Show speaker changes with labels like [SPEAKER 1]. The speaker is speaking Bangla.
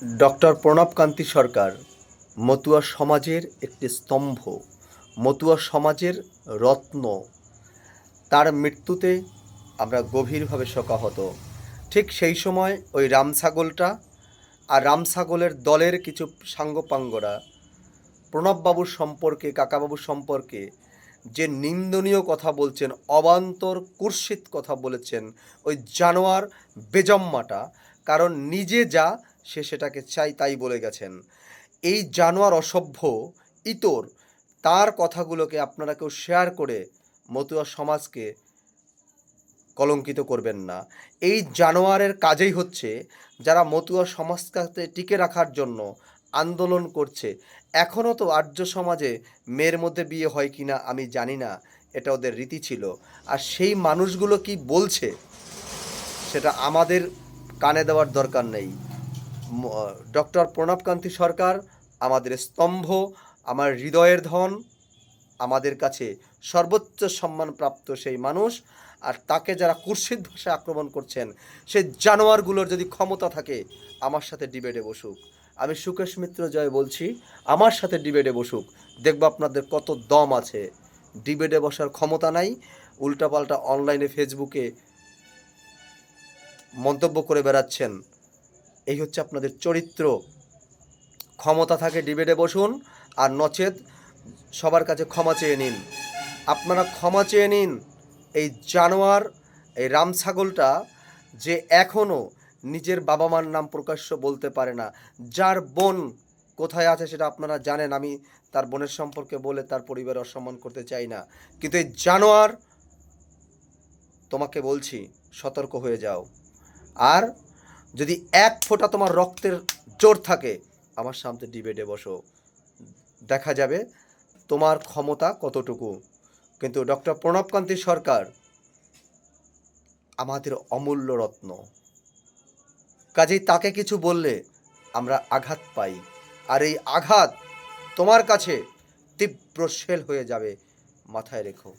[SPEAKER 1] ডক্টর প্রণবকান্তি সরকার, মতুয়া সমাজের একটি স্তম্ভ, মতুয়া সমাজের রত্ন। তার মৃত্যুতে আমরা গভীরভাবে শোকাহত। ঠিক সেই সময় ওই রামছাগলটা আর রামছাগলের দলের কিছু সাঙ্গপাঙ্গরা, প্রণববাবুর সম্পর্কে, কাকাবাবুর সম্পর্কে যে নিন্দনীয় কথা বলছেন, অবান্তর কুর্ষিত কথা বলেছেন ওই জানোয়ার বেজম্মাটা, কারণ নিজে যা সে সেটাকে চাই তাই বলে গেছেন। এই জানোয়ার অসভ্য, ইতর, তার কথাগুলোকে আপনারা কেউ শেয়ার করে মতুয়া সমাজকে কলঙ্কিত করবেন না। এই জানোয়ারের কাজেই হচ্ছে যারা মতুয়া সমাজকে টিকে রাখার জন্য আন্দোলন করছে। এখনও তো আর্য সমাজে মেয়ের মধ্যে বিয়ে হয় কি না আমি জানি না, এটা ওদের রীতি ছিল। আর সেই মানুষগুলো কি বলছে, সেটা আমাদের কানে দেওয়ার দরকার নেই। ডক্টর প্রণবকান্তি সরকার, আমাদের স্তম্ভ, আমার হৃদয়ের ধন, আমাদের কাছে সর্বোচ্চ সম্মানপ্রাপ্ত সেই মানুষ, আর তাকে যারা কুর্সিত ভাষায় আক্রমণ করছেন সেই জানোয়ারগুলোর যদি ক্ষমতা থাকে, আমার সাথে ডিবেটে বসুক। আমি সুকেশ মিত্র জয় বলছি, আমার সাথে ডিবেটে বসুক। দেখব আপনাদের কত দম আছে। ডিবেটে বসার ক্ষমতা নাই, উল্টাপাল্টা অনলাইনে ফেসবুকে মন্তব্য করে বেড়াচ্ছেন। এই হচ্ছে আপনাদের চরিত্র। ক্ষমতা থাকে ডিবেটে বসুন আর নচেত সবার কাছে ক্ষমা চেয়ে নিন। আপনারা ক্ষমা চেয়ে নিন, এই জানোয়ার, এই রাম ছাগলটা যে এখনও নিজের বাবা মার নাম প্রকাশ্য বলতে পারে না। যার বোন কোথায় আছে সেটা আপনারা জানেন, আমি তার বোনের সম্পর্কে বলে তার পরিবার অসম্মান করতে চাই না। কিন্তু এই জানোয়ার, তোমাকে বলছি, সতর্ক হয়ে যাও। আর যদি এক ফোঁটা তোমার রক্তের জোর থাকে, আমার সামনে ডিবেটে বসো। দেখা যাবে তোমার ক্ষমতা কতটুকু। কিন্তু ডক্টর প্রণবকান্তি সরকার আমাদের অমূল্য রত্ন। কাজেই তাকে কিছু বললে আমরা আঘাত পাই। আর এই আঘাত তোমার কাছে তীব্র শেল হয়ে যাবে, মাথায় রেখো।